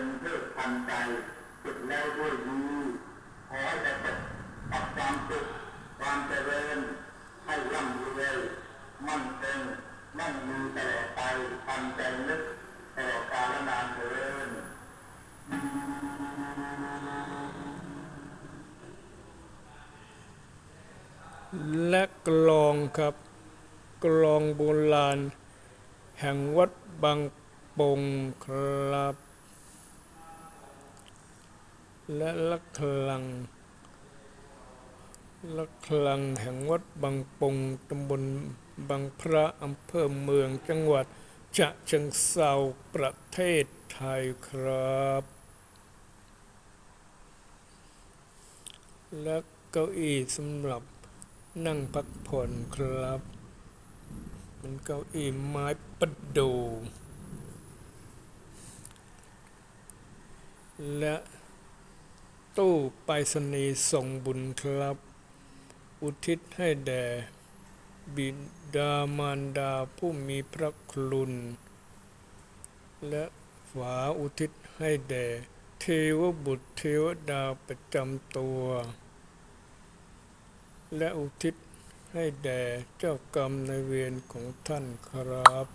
งเลิกทันใจสุดแล้วด้วยดีขอแต่ประสบความสุขความเจริญให้ร่ำรวยมั่นคงมั่งมีตลอดไปทันใจนึกตลอดกาลนานเถิดและกลองครับ กลองโบราณแห่งวัดบางปงครับ และละคลังละคลังแห่งวัดบางปงตำบลบางพระอำเภอเมืองจังหวัดฉะเชิงเซาประเทศไทยครับ และเก้าอี้สำหรับนั่งพักผ่อนครับ เป็นเก้าอี้ไม้ประดู และ ตู้ไปรษณีย์ส่งบุญครับ อุทิศให้แด่บิดามารดาผู้มีพระคุณและฝาอุทิศให้แด่เทวบุตรเทวดาประจำตัว และอุทิศให้แด่เจ้ากรรมในเวรของท่านครับ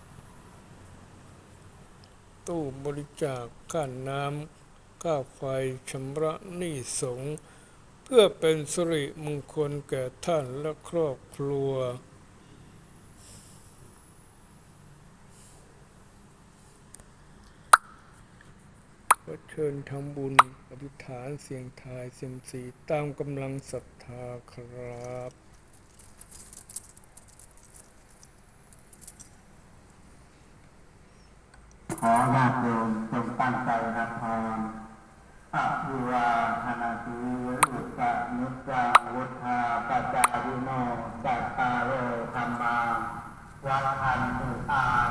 ตู้บริจาคค่าน้ำ ค่าไฟชำระหนี้สงเพื่อเป็นสิริมงคลแก่ท่านและครอบครัว ก็เชิญทำบุญอธิษฐานเสียงทายเสียมสีตามกำลังศรัทธาครับขอญาติโยมจงตั้งใจรับพร อะวิวาธนาติรุตะนุตตังวุฒาปจาริโนจัตตารโรธรรมาวัฏันตุอา